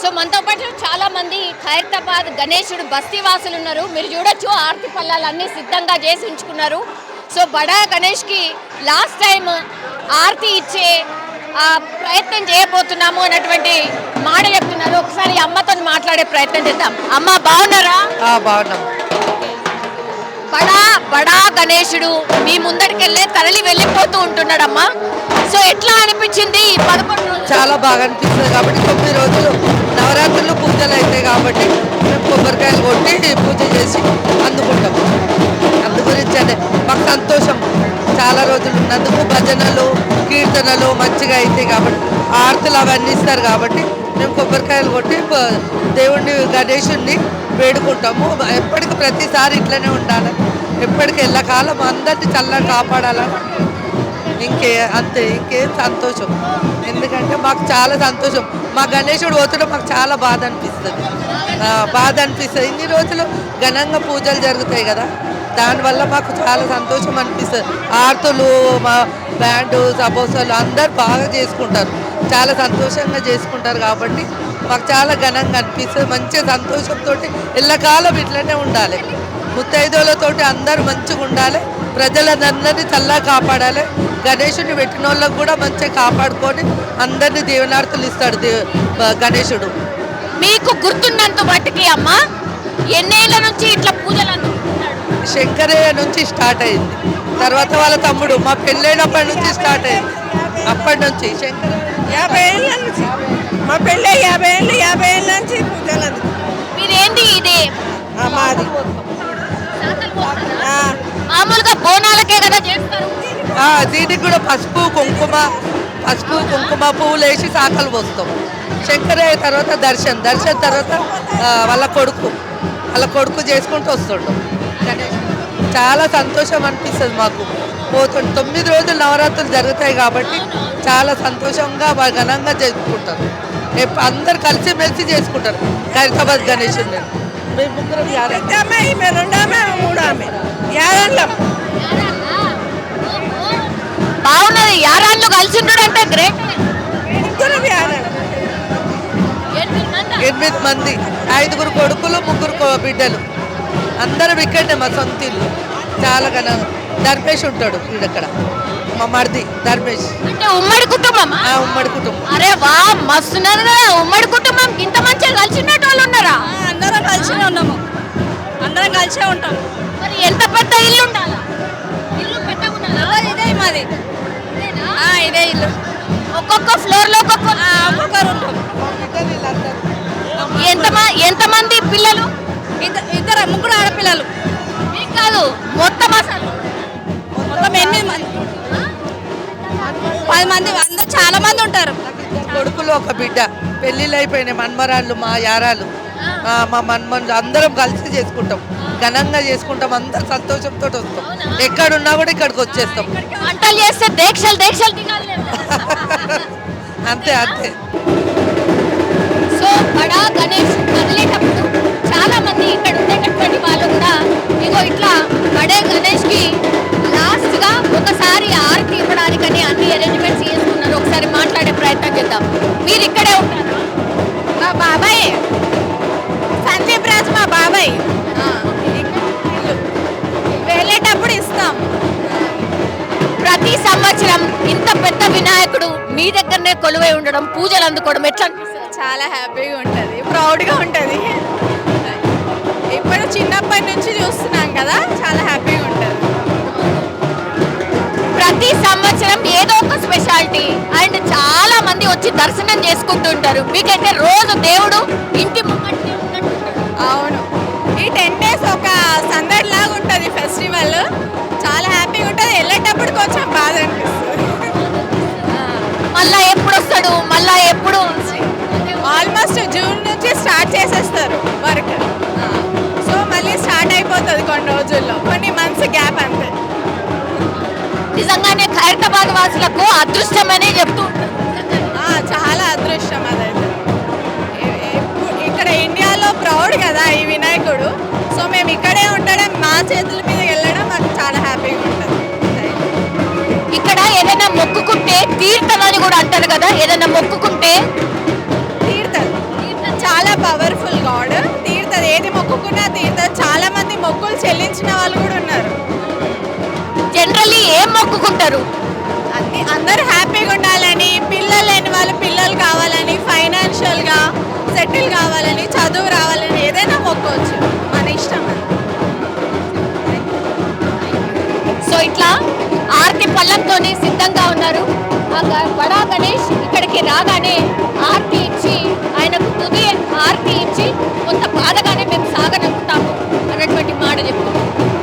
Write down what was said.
So మనతో పాటు చాలా మంది ఖైరతాబాద్ గణేశుడు బస్తీ వాసులు ఉన్నారు. మీరు చూడొచ్చు ఆర్తి పల్లాలు సిద్ధంగా చేసి ఉంచుకున్నారు. సో బడా గణేష్కి లాస్ట్ టైం ఆర్తి ఇచ్చే ప్రయత్నం చేయబోతున్నాము అన్నటువంటి మాట చెప్తున్నారు. ఒకసారి అమ్మతో మాట్లాడే ప్రయత్నం చేద్దాం. అమ్మ బాగున్నారా? బాగున్నాం. బడా గణేశుడు మీ ముందరికెళ్ళే తరలి వెళ్ళిపోతూ ఉంటున్నాడమ్మా. సో ఎట్లా అనిపించింది ఈ పదకొండు చాలా బాగా అనిపిస్తుంది కాబట్టి తొమ్మిది రోజులు నవరాత్రులు పూజలు అవుతాయి కాబట్టి మేము కొబ్బరికాయలు కొట్టి పూజ చేసి అందుకుంటాం. అందు గురించి అదే మాకు సంతోషం. చాలా రోజులు ఉన్నందుకు భజనలు కీర్తనలు మంచిగా అవుతాయి కాబట్టి ఆర్తులు అవన్నీ ఇస్తారు కాబట్టి మేము కొబ్బరికాయలు కొట్టి దేవుణ్ణి గణేషుణ్ణి వేడుకుంటాము. ఎప్పటికీ ప్రతిసారి ఇట్లనే ఉండాలి. ఎప్పటికి ఎల్లకాలం అందరినీ చల్లగా కాపాడాలని ఇంకే అంతే ఇంకేం సంతోషం. ఎందుకంటే మాకు చాలా సంతోషం. మా గణేశుడు పోతుంటే మాకు చాలా బాధ అనిపిస్తుంది. బాధ అనిపిస్తుంది. ఇన్ని రోజులు ఘనంగా పూజలు జరుగుతాయి కదా. దానివల్ల మాకు చాలా సంతోషం అనిపిస్తుంది. ఆర్తులు మా బ్యాండ్ సపోసాలు అందరు బాగా చేసుకుంటారు. చాలా సంతోషంగా చేసుకుంటారు కాబట్టి మాకు చాలా ఘనంగా అనిపిస్తుంది. మంచిగా సంతోషంతో ఎల్లకాలం ఇట్లనే ఉండాలి. ముత్తైదులతోటి అందరూ మంచిగా ఉండాలి. ప్రజలందరినీ చల్లగా కాపాడాలి. గణేశుడిని పెట్టిన వాళ్ళకు కూడా మంచిగా కాపాడుకొని అందరినీ దీవెనార్థులు ఇస్తాడు గణేశుడు మీకు గుర్తున్నంత మట్టుకి అమ్మ ఎన్నేళ్ళ నుంచి ఇట్లా పూజలు శంకరయ్య నుంచి స్టార్ట్ అయింది. తర్వాత వాళ్ళ తమ్ముడు మా పెళ్ళైనప్పటి నుంచి స్టార్ట్ అయింది. అప్పటి నుంచి శంకరయ్య యాభై ఏళ్ళ నుంచి. మా పెళ్ళి యాభై ఏళ్ళు యాభై ఏళ్ళ నుంచి పూజలు అందుకు మీరేంటి ఇది? మాది. మామూలుగా బోనాలకే కదా చేస్తారు. దీనికి కూడా పసుపు కుంకుమ పసుపు కుంకుమ పువ్వులు వేసి సాకలు పోస్తాం. శంకరయ్య తర్వాత దర్శన్. దర్శన్ తర్వాత వాళ్ళ కొడుకు. వాళ్ళ కొడుకు చేసుకుంటూ వస్తుండు. చాలా సంతోషం అనిపిస్తుంది మాకు. పోతుండు తొమ్మిది రోజులు నవరాత్రులు జరుగుతాయి కాబట్టి చాలా సంతోషంగా ఘనంగా చేసుకుంటారు. అందరు కలిసి మెలిసి చేసుకుంటారు. ఖైరతాబాద్ గణేషుని. మేము ముగ్గురం యాభై పెద్ద ఆమె ఈమె రెండో ఆమె మూడో ఆమె. యాదన్లం బాగున్నది యారాళ్ళు కలిసి ఉండడం అంటే గ్రేట్ ముగ్గురం ఎనిమిది మంది? ఐదుగురు కొడుకులు ముగ్గురు కొ- బిడ్డలు. అందరం ఇక్కడనే మా సొంత ఇల్లు. చాలా ఘన ధర్మేష్ ఉంటాడు ఇక్కడ మా మరిది ధర్మేష్. అంటే ఉమ్మడి కుటుంబం ఆ ఉమ్మడి కుటుంబం. అరే వా మస్తున్నారు కదా ఉమ్మడి కుటుంబం. ఇంత మంచిగా కలిసి ఉన్నట్టు వాళ్ళు ఉన్నారా? అందరం కలిసి ఉన్నాము. అందరం కలిసే ఉంటాం. మరి ఎంత పెద్ద ఇల్లు ఉండాలా? ఇల్లు పెద్దగా ఉండాలా? ఇదే మాది? ఆ, ఇదే ఇల్లు. ఒక్కొక్క ఫ్లోర్లో ఒక్కొక్క ఆ, ఒక్కొక్కరు ఉంటాం ఎంత ఎంతమంది పిల్లలు? ఇద్దరు ఇద్దరు ముగ్గురు ఆడపిల్లలు. మీకు కాదు మొత్తం అసలు మొత్తం ఎనిమిది మంది. పది మంది అందరు చాలా మంది ఉంటారు. కొడుకులు ఒక బిడ్డ పెళ్ళిళ్ళు అయిపోయినాయి మన్మరాళ్ళు మా యారాలు. మా మన్మన్లు అందరం కలిసి చేసుకుంటాం. ఘనంగా చేసుకుంటాం అందరు సంతోషంతో వస్తాం. ఎక్కడున్నా కూడా ఇక్కడికి వచ్చేస్తాం. వంటలు చేస్తే దీక్షలు దీక్షలు అంతే అంతే. ప్రయత్నం చేద్దాం. మీరు ఇక్కడే ఉంటారా? మా బాబాయ్. సందీప్ రాజ్ మా బాబాయ్. వెళ్ళేటప్పుడు ఇస్తాం. ప్రతి సంవత్సరం ఇంత పెద్ద వినాయకుడు మీ దగ్గరనే కొలువై ఉండడం పూజలు అందుకోవడం ఎట్లా చాలా హ్యాపీగా ఉంటుంది. ప్రౌడ్గా ఉంటుంది. ఇప్పుడు చిన్నప్పటి నుంచి చూస్తున్నాం కదా చాలా హ్యాపీగా ఉంటుంది. ప్రతి సంవత్సరం ఏదో ఒక స్పెషాలిటీ అండ్ చాలా వచ్చి దర్శనం చేసుకుంటుంటారు. మీకైతే రోజు దేవుడు ఇంటి ముంగట్నే. అవును. ఈ టెన్ డేస్ ఒక సందడి లాగా ఉంటుంది ఫెస్టివల్ చాలా హ్యాపీగా ఉంటుంది. వెళ్ళేటప్పుడు కొంచెం బాధ అనిపిస్తుంది. మళ్ళా ఎప్పుడు వస్తాడు? మళ్ళా ఎప్పుడు ఆల్మోస్ట్ జూన్ నుంచి స్టార్ట్ చేసేస్తారు వర్క్ సో మళ్ళీ స్టార్ట్ అయిపోతుంది కొన్ని రోజుల్లో. కొన్ని మంత్స్ గ్యాప్ అంతే. నిజంగానే ఖైరతాబాద్ వాసులకు అదృష్టమనే చెప్తూ ఉంటారు. చాలా అదృష్టం అదైతే. ఇక్కడ ఇండియాలో ప్రౌడ్ కదా ఈ వినాయకుడు. సో మేము ఇక్కడే ఉండడం మా చేతుల మీద వెళ్ళడం మాకు చాలా హ్యాపీగా ఉంటుంది. ఇక్కడ ఏదైనా మొక్కుకుంటే తీర్థం అని కూడా అంటారు కదా ఏదైనా మొక్కుకుంటే? తీర్థం. తీర్థం చాలా పవర్ఫుల్ గాడ్ తీర్థం ఏది మొక్కుకున్నా తీర్థం. చాలా మంది మొక్కులు చెల్లించిన వాళ్ళు కూడా ఉన్నారు. జనరల్లీ ఏం మొక్కుకుంటారు? అందరూ హ్యాపీగా ఉండాలని పిల్లలు లేని వాళ్ళు పిల్లలు కావాలని ఫైనాన్షియల్గా సెటిల్ కావాలని చదువు రావాలని ఏదైనా మొక్కవచ్చు. మన ఇష్టం సో ఇట్లా ఆర్తి పళ్ళంతోనే సిద్ధంగా ఉన్నారు. ఆ బడా గణేష్ ఇక్కడికి రాగానే